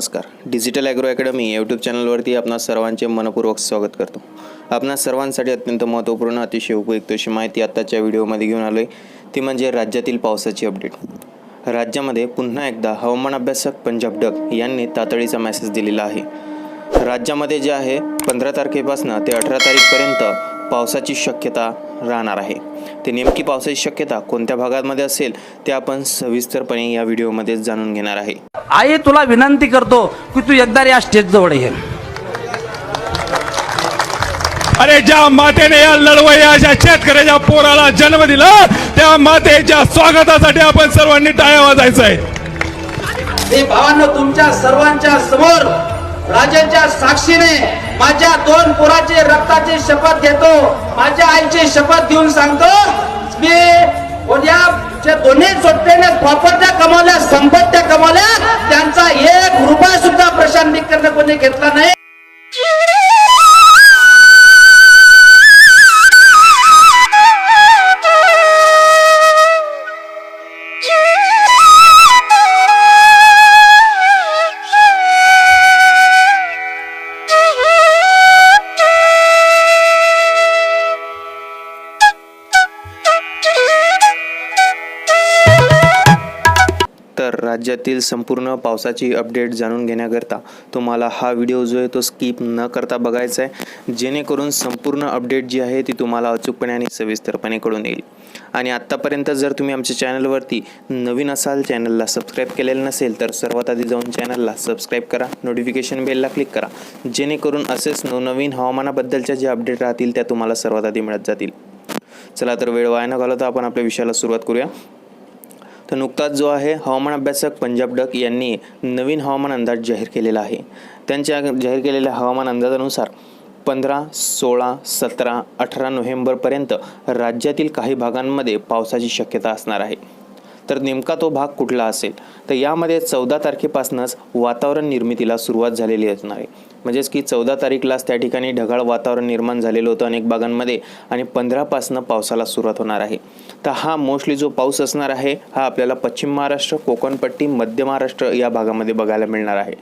नमस्कार. Digital agro academy YouTube चॅनलवरती आपणा सर्वांचे मनपूर्वक स्वागत करतो. आपणा सर्वांसाठी अत्यंत महत्त्वपूर्ण अतिशय उपयुक्त अशी माहिती आत्ताच्या व्हिडिओमध्ये घेऊन आलो आहे ती म्हणजे राज्यातील पावसाची अपडेट राज्यामध्ये पुन्हा एकदा हवामान अभ्यासक पंजाब डक यांनी तातडीचा मेसेज दिलेला आहे. राज्यामध्ये जे आहे पंधरा तारखेपासून ते अठरा तारीखपर्यंत पावसाची शक्यता राहणार आहे. ते नेमकी पावसाची शक्यता कोणत्या भागामध्ये असेल ते आपण सविस्तरपणे या व्हिडिओमध्ये जाणून घेणार आहे. आई तुला विनंती करतो की तू एकदा या स्टेज जवळ ये. अरे ज्या मातेने या लढवय्या अशा शेतकऱ्याच्या पोराला जन्म दिला त्या मातेच्या स्वागतासाठी आपण सर्वांनी टाळ्या वाजायचं आहे तुमच्या सर्वांच्या समोर राजांच्या साक्षीने माझ्या दोन पुराचे रक्ताची शपथ घेतो माझ्या आईची शपथ घेऊन सांगतो मी उद्या दोन्ही जोडप्याने प्रॉपर्ट्या कमावल्या संपत्त्या कमावल्या त्यांचा एक रुपया सुद्धा प्रशांत निकरनं कोणी घेतला नाही. राज्यातील संपूर्ण पावसाची अपडेट जाणून घेण्याकरता तुम्हाला हा व्हिडिओ जो आहे तो स्किप न करता बघायचा आहे. जेणेकरून संपूर्ण अपडेट जी आहे ती तुम्हाला अचूकपणे आणि सविस्तरपणे कळून येईल. आणि आत्तापर्यंत जर तुम्ही आमच्या चॅनलवरती नवीन असाल चॅनलला सबस्क्राईब केलेलं नसेल तर सर्वात आधी जाऊन चॅनलला सबस्क्राईब करा. नोटिफिकेशन बेलला क्लिक करा. जेणेकरून असेच नवनवीन हवामानाबद्दलच्या ज्या अपडेट राहतील त्या तुम्हाला सर्वात आधी मिळत जातील. चला तर वेळ वाया न घालवता आपण आपल्या विषयाला सुरुवात करूया. तर नुकताच जो आहे हवामान अभ्यासक पंजाब डक यांनी नवीन हवामान अंदाज जाहीर केलेला आहे. त्यांच्या जाहीर केलेल्या हवामान अंदाजानुसार पंधरा सोळा सतरा अठरा नोव्हेंबरपर्यंत राज्यातील काही भागांमध्ये पावसाची शक्यता असणार आहे. तर नेमका तो भाग कुठला असेल? तर यामध्ये चौदा तारखेपासूनच वातावरण निर्मितीला सुरुवात झालेली असणार आहे. म्हणजेच की चौदा तारीखलाच त्या ठिकाणी ढगाळ वातावरण निर्माण झालेलं होतं अनेक भागांमध्ये आणि पंधरापासनं पावसाला सुरुवात होणार आहे. तर हा मोस्टली जो पाऊस असणार आहे हा आपल्याला पश्चिम महाराष्ट्र कोकणपट्टी मध्य महाराष्ट्र या भागामध्ये बघायला मिळणार आहे.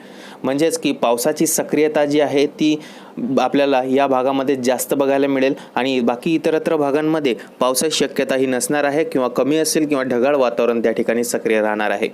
म्हणजेच की पावसाची सक्रियता जी आहे ती आपल्याला या भागामध्ये जास्त बघायला मिळेल आणि बाकी इतरत्र भागांमध्ये पावसाची शक्यता ही नसणार आहे किंवा कमी असेल किंवा ढगाळ वातावरण त्या ठिकाणी सक्रिय राहणार आहे.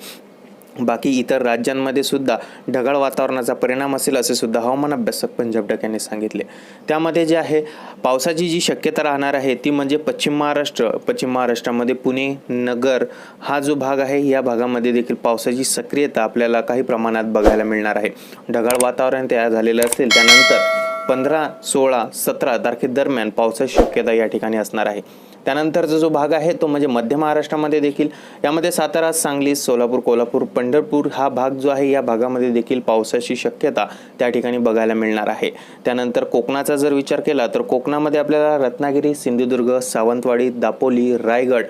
बाकी इतर राज्यांमध्ये सुद्धा ढगाळ वातावरणाचा परिणाम असेल असे सुद्धा हवामान अभ्यासक पंजाब डक यांनी सांगितले. त्यामध्ये जे आहे पावसाची जी शक्यता राहणार आहे ती म्हणजे पश्चिम महाराष्ट्र. पश्चिम महाराष्ट्रामध्ये पुणे नगर हा जो भाग आहे या भागामध्ये देखील पावसाची सक्रियता आपल्याला काही प्रमाणात बघायला मिळणार आहे. ढगाळ वातावरण तयार झालेलं असेल त्यानंतर पंधरा सोळा सतरा तारखेदरम्यान पावसाची शक्यता या ठिकाणी असणार आहे. त्यानंतरचा जो भाग आहे तो म्हणजे मध्य महाराष्ट्रामध्ये देखील. यामध्ये सातारा सांगली सोलापूर कोल्हापूर पंढरपूर हा भाग जो आहे या भागामध्ये देखील पावसाची शक्यता त्या ठिकाणी बघायला मिळणार आहे. त्यानंतर कोकणाचा जर विचार केला तर कोकणामध्ये आपल्याला रत्नागिरी सिंधुदुर्ग सावंतवाडी दापोली रायगड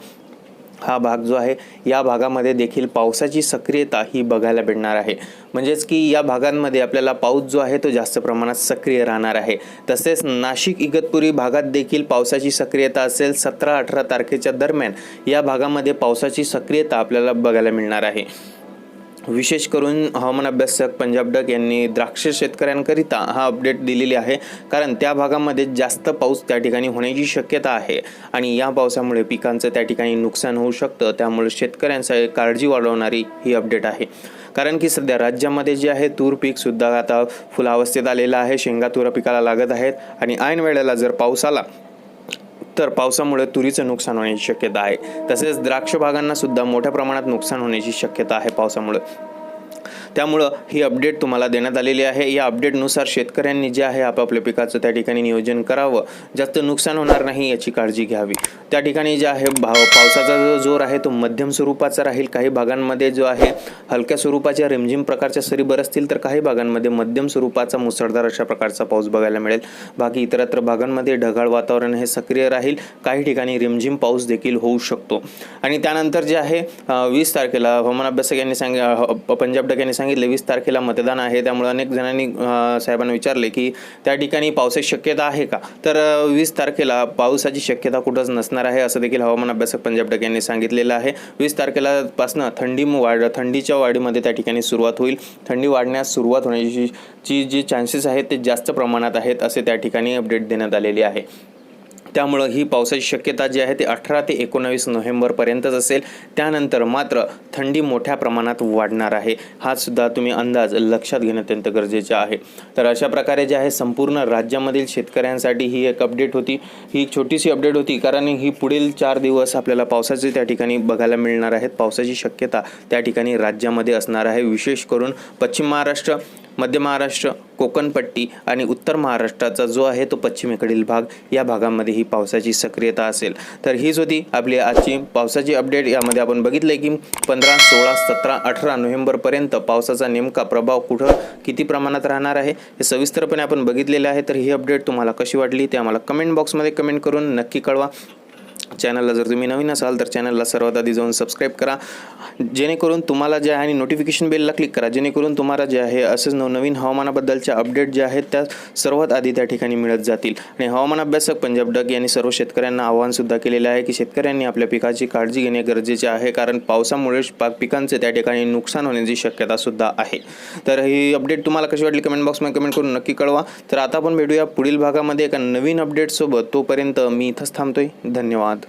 हा भाग जो आहे या भागामध्ये देखील पावसाची सक्रियता ही बघायला भेटणार आहे. म्हणजेच की या भागांमध्ये आपल्याला पाऊस जो आहे तो जास्त प्रमाणात सक्रिय राहणार आहे. तसेच नाशिक इगतपुरी भागात देखील पावसाची सक्रियता असेल सतरा अठरा तारखेच्या दरम्यान या भागामध्ये पावसाची सक्रियता आपल्याला बघायला मिळणार आहे. विशेष करून हवामान अभ्यासक पंजाब डक यांनी द्राक्ष शेतकऱ्यांकरिता हा अपडेट दिलेली आहे. कारण त्या भागामध्ये जास्त पाऊस त्या ठिकाणी होण्याची शक्यता आहे. आणि या पावसामुळे पिकांचं त्या ठिकाणी नुकसान होऊ शकतं. त्यामुळे शेतकऱ्यांसाठी काळजी वाढवणारी ही अपडेट आहे. कारण की सध्या राज्यामध्ये जे आहे तूर पीकसुद्धा आता फुलावस्थेत आलेलं आहे. शेंगा तुरा पिकाला लागत आहेत. आणि ऐन वेळेला जर पाऊस आला तर पावसामुळे तुरीचं नुकसान होण्याची शक्यता आहे. तसेच द्राक्ष बागांना सुद्धा मोठ्या प्रमाणात नुकसान होण्याची शक्यता आहे पावसामुळे. त्यामुळं ही अपडेट तुम्हाला देण्यात आलेली आहे. या अपडेटनुसार शेतकऱ्यांनी जे आहे आपापल्या पिकाचं त्या ठिकाणी नियोजन करावं. जास्त नुकसान होणार नाही याची काळजी घ्यावी. त्या ठिकाणी जे आहे भाव पावसाचा जो जोर आहे तो मध्यम स्वरूपाचा राहील. काही भागांमध्ये जो आहे हलक्या स्वरूपाच्या रिमझिम प्रकारच्या सरी बरसतील तर काही भागांमध्ये मध्यम स्वरूपाचा मुसळधार अशा प्रकारचा पाऊस बघायला मिळेल. बाकी इतरत्र भागांमध्ये ढगाळ वातावरण हे सक्रिय राहील. काही ठिकाणी रिमझिम पाऊस देखील होऊ शकतो. आणि त्यानंतर जे आहे वीस तारखेला हवामान अभ्यासक यांनी सांग पंजाब डक यांनी सांगितलं सांगितले वीस तारखेला मतदान आहे. त्यामुळे अनेक जणांनी साहेबांना विचारले की त्या ठिकाणी पावसाची शक्यता आहे का? तर वीस तारखेला पावसाची शक्यता कुठंच नसणार आहे असं देखील हवामान अभ्यासक पंजाब डक यांनी सांगितलेलं आहे. वीस तारखेलापासनं थंडी वाढ थंडीच्या वाढीमध्ये त्या ठिकाणी सुरुवात होईल. थंडी वाढण्यास सुरुवात होण्याची ची जी चान्सेस आहेत ते जास्त प्रमाणात आहेत असे त्या ठिकाणी अपडेट देण्यात आलेली आहे. त्यामुळं ही पावसाची शक्यता जी आहे ती अठरा ते एकोणावीस नोव्हेंबरपर्यंतच असेल. त्यानंतर मात्र थंडी मोठ्या प्रमाणात वाढणार आहे. हा सुद्धा तुम्ही अंदाज लक्षात घेणं अत्यंत गरजेचं आहे. तर अशा प्रकारे जे आहे संपूर्ण राज्यामधील शेतकऱ्यांसाठी ही एक अपडेट होती. ही एक छोटीशी अपडेट होती कारण ही पुढील चार दिवस आपल्याला पावसाचे त्या ठिकाणी बघायला मिळणार आहेत. पावसाची शक्यता त्या ठिकाणी राज्यामध्ये असणार आहे. विशेष करून पश्चिम महाराष्ट्र मध्य महाराष्ट्र कोकणपट्टी आणि उत्तर महाराष्ट्राचा जो आहे तो पश्चिमेकडील भाग या भागामध्ये ही पावसाची सक्रियता असेल. तर हीच होती आपली आजची पावसाची अपडेट यामध्ये आपण बघितलं की पंधरा सोळा सतरा अठरा नोव्हेंबरपर्यंत पावसाचा नेमका प्रभाव कुठं किती प्रमाणात राहणार आहे हे सविस्तरपणे आपण बघितलेलं आहे. तर ही अपडेट तुम्हाला कशी वाटली ते आम्हाला कमेंट बॉक्समध्ये कमेंट करून नक्की कळवा. चॅनलला जर तुम्ही नवीन असाल तर चॅनलला सर्वात आधी जाऊन सबस्क्राईब करा. जेणेकरून तुम्हाला जे आहे आणि नोटिफिकेशन बेलला क्लिक करा. जेणेकरून तुम्हाला जे आहे असेच नवनवीन हवामानाबद्दलच्या अपडेट ज्या आहेत त्या सर्वात आधी त्या ठिकाणी मिळत जातील. आणि हवामान अभ्यासक पंजाब डग यांनी सर्व शेतकऱ्यांना आवाहनसुद्धा केलेलं आहे की शेतकऱ्यांनी आपल्या पिकाची काळजी घेणे गरजेचे आहे. कारण पावसामुळे पाक पिकांचे त्या ठिकाणी नुकसान होण्याची शक्यतासुद्धा आहे. तर ही अपडेट तुम्हाला कशी वाटली कमेंट बॉक्समध्ये कमेंट करून नक्की कळवा. तर आता आपण भेटूया पुढील भागामध्ये एका नवीन अपडेटसोबत तोपर्यंत मी इथंच थांबतोय. धन्यवाद.